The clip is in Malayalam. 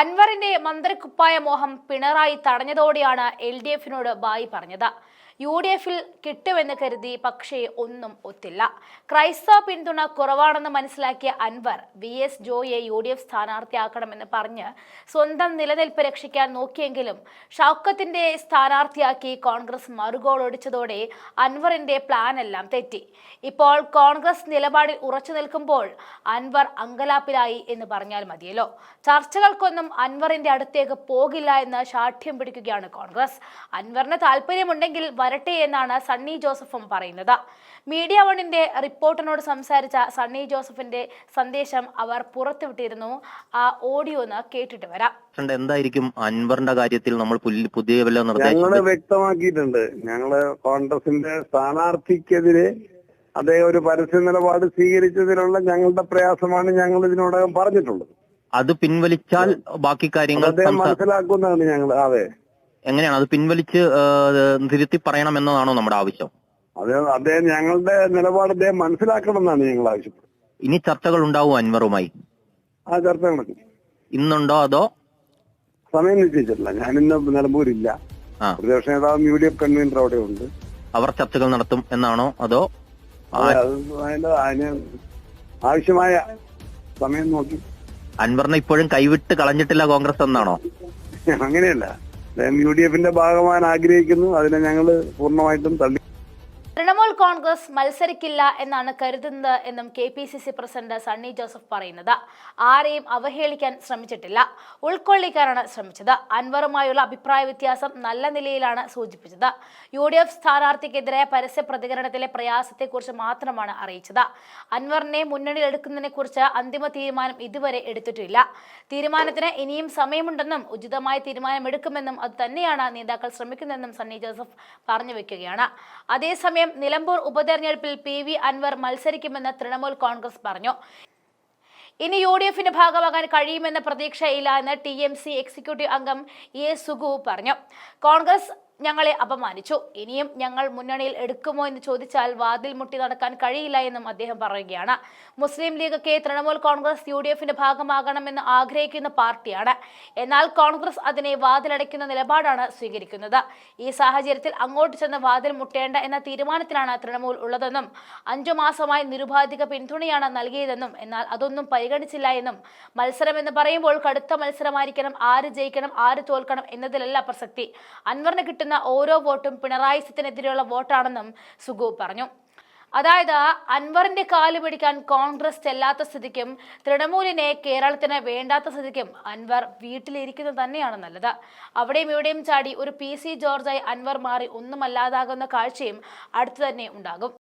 അൻവറിന്റെ മന്ത്രിക്കുപ്പായ മോഹം പിണറായി തടഞ്ഞതോടെയാണ് എൽ ഡി എഫിനോട് ബായി പറഞ്ഞത്. യു ഡി എഫിൽ കിട്ടുമെന്ന് കരുതി പക്ഷേ ഒന്നും ഒത്തില്ല. ക്രൈസ്തവ പിന്തുണ കുറവാണെന്ന് മനസ്സിലാക്കിയ അൻവർ വി എസ് ജോയെ യു ഡി എഫ് സ്ഥാനാർത്ഥിയാക്കണമെന്ന് പറഞ്ഞ് സ്വന്തം നിലനിൽപ്പ് രക്ഷിക്കാൻ നോക്കിയെങ്കിലും ഷൗക്കത്തിന്റെ സ്ഥാനാർത്ഥിയാക്കി കോൺഗ്രസ് മറുകോളൊടിച്ചതോടെ അൻവറിന്റെ പ്ലാൻ എല്ലാം തെറ്റി. ഇപ്പോൾ കോൺഗ്രസ് നിലപാടിൽ ഉറച്ചു നിൽക്കുമ്പോൾ അൻവർ അങ്കലാപ്പിലായി എന്ന് പറഞ്ഞാൽ മതിയല്ലോ. ചർച്ചകൾക്കൊന്നും അൻവറിന്റെ അടുത്തേക്ക് പോകില്ല എന്ന് ശാഠ്യം പിടിക്കുകയാണ് കോൺഗ്രസ്. അൻവറിന് താല്പര്യമുണ്ടെങ്കിൽ വരട്ടെ എന്നാണ് സണ്ണി ജോസഫും പറയുന്നത്. മീഡിയ വണിന്റെ റിപ്പോർട്ടിനോട് സംസാരിച്ച സണ്ണി ജോസഫിന്റെ സന്ദേശം അവർ പുറത്തുവിട്ടിരുന്നു. ആ ഓഡിയോ ഒന്ന് കേട്ടിട്ട് വരാം. എന്തായിരിക്കും അൻവറിന്റെ കാര്യത്തിൽ നമ്മൾ പുതിയ ഞങ്ങൾ വ്യക്തമാക്കിയിട്ടുണ്ട്. ഞങ്ങൾ കോൺഗ്രസിന്റെ സ്ഥാനാർത്ഥിക്കെതിരെ അദ്ദേഹം ഒരു പരസ്യ നിലപാട് സ്വീകരിച്ചതിലുള്ള ഞങ്ങളുടെ പ്രയാസമാണ് ഞങ്ങൾ ഇതിനോടകം പറഞ്ഞിട്ടുള്ളത്. അത് പിൻവലിച്ചാൽ ബാക്കി കാര്യങ്ങൾ മനസ്സിലാക്കുന്നതാണ് ഞങ്ങൾ അതെ. എങ്ങനെയാണ്? അത് പിൻവലിച്ച് തിരുത്തി പറയണം എന്നതാണോ നമ്മുടെ ആവശ്യം? അത് അദ്ദേഹം ഞങ്ങളുടെ നിലപാട് അദ്ദേഹം മനസ്സിലാക്കണം എന്നാണ് ഞങ്ങൾ ആവശ്യപ്പെടുന്നത്. ഇനി ചർച്ചകൾ ഉണ്ടാവും അൻവറുമായി. ആ ചർച്ച നടക്കും. ഇന്നുണ്ടോ അതോ? സമയം നിശ്ചയിച്ചിട്ടില്ല. ഞാൻ ഇന്ന് നിലമ്പൂരില്ല. പ്രതിപക്ഷ നേതാവ് യു ഡി എഫ് കൺവീനർ അവിടെ ഉണ്ട്. അവർ ചർച്ചകൾ നടത്തും എന്നാണോ അതോ? അതിന് ആവശ്യമായ സമയം നോക്കി. അൻവറിനെ ഇപ്പോഴും കൈവിട്ട് കളഞ്ഞിട്ടില്ല കോൺഗ്രസ് എന്നാണോ? അങ്ങനെയല്ല. അദ്ദേഹം യു ഡി എഫിന്റെ ഭാഗമാകാൻ ആഗ്രഹിക്കുന്നു. അതിനെ ഞങ്ങൾ പൂർണമായിട്ടും തള്ളി തൃണമൂൽ കോൺഗ്രസ് മത്സരിക്കില്ല എന്നാണ് കരുതുന്നത് എന്നും K P C C president Sunny Joseph പറയുന്നത്. ആരെയും അവഹേളിക്കാൻ ശ്രമിച്ചിട്ടില്ല. ഉൾക്കൊള്ളിക്കാനാണ് ശ്രമിച്ചത്. അൻവറുമായുള്ള അഭിപ്രായ വ്യത്യാസം നല്ല നിലയിലാണ് സൂചിപ്പിച്ചത്. യു ഡി എഫ് സ്ഥാനാർത്ഥിക്കെതിരെ പരസ്യ പ്രതികരണത്തിലെ പ്രയാസത്തെക്കുറിച്ച് മാത്രമാണ് അറിയിച്ചത്. അൻവറിനെ മുന്നണിയിൽ എടുക്കുന്നതിനെ കുറിച്ച് അന്തിമ തീരുമാനം ഇതുവരെ എടുത്തിട്ടില്ല. തീരുമാനത്തിന് ഇനിയും സമയമുണ്ടെന്നും ഉചിതമായ തീരുമാനമെടുക്കുമെന്നും അത് തന്നെയാണ് നേതാക്കൾ ശ്രമിക്കുന്നതെന്നും സണ്ണി ജോസഫ് പറഞ്ഞു വെക്കുകയാണ്. അതേസമയം നിലമ്പൂർ ഉപതെരഞ്ഞെടുപ്പിൽ പി വി അൻവർ മത്സരിക്കുമെന്ന് തൃണമൂൽ കോൺഗ്രസ് പറഞ്ഞു. ഇനി യു ഡി എഫിന്റെ ഭാഗമാകാൻ കഴിയുമെന്ന പ്രതീക്ഷയില്ല എന്ന് ടി എം സി എക്സിക്യൂട്ടീവ് അംഗം എ സുഗു പറഞ്ഞു. കോൺഗ്രസ് ഞങ്ങളെ അപമാനിച്ചു. ഇനിയും ഞങ്ങൾ മുന്നണിയിൽ എടുക്കുമോ എന്ന് ചോദിച്ചാൽ വാതിൽ മുട്ടി നടക്കാൻ കഴിയില്ല എന്നും അദ്ദേഹം പറയുകയാണ്. മുസ്ലിം ലീഗ് കെ തൃണമൂൽ കോൺഗ്രസ് യു ഡി എഫിന്റെ ഭാഗമാകണമെന്ന് ആഗ്രഹിക്കുന്ന പാർട്ടിയാണ്. എന്നാൽ കോൺഗ്രസ് അതിനെ വാതിലടയ്ക്കുന്ന നിലപാടാണ് സ്വീകരിക്കുന്നത്. ഈ സാഹചര്യത്തിൽ അങ്ങോട്ട് ചെന്ന് വാതിൽ മുട്ടേണ്ട എന്ന തീരുമാനത്തിലാണ് തൃണമൂൽ ഉള്ളതെന്നും അഞ്ചു മാസമായി നിരുപാധിക പിന്തുണയാണ് നൽകിയതെന്നും എന്നാൽ അതൊന്നും പരിഗണിച്ചില്ല എന്നും മത്സരം എന്ന് പറയുമ്പോൾ കടുത്ത മത്സരമായിരിക്കണം ആര് ജയിക്കണം ആര് തോൽക്കണം എന്നതിലല്ല പ്രസക്തി. അൻവറിന് കിട്ടുന്ന ഓരോ വോട്ടും പിണറായി സത്യനെതിരെയുള്ള വോട്ടാണെന്നും സുഗു പറഞ്ഞു. അതായത് അൻവറിന്റെ കാൽ പിടിക്കാൻ കോൺഗ്രസ് ചെല്ലാത്ത സ്ഥിതിക്കും തൃണമൂലിനെ കേരളത്തിന് വേണ്ടാത്ത സ്ഥിതിക്കും അൻവർ വീട്ടിലിരിക്കുന്നത് തന്നെയാണ് നല്ലത്. അവിടെയും ഇവിടെയും ചാടി ഒരു പി സി ജോർജായി അൻവർ മാറി ഒന്നുമല്ലാതാകുന്ന കാഴ്ചയും അടുത്തു തന്നെ ഉണ്ടാകും.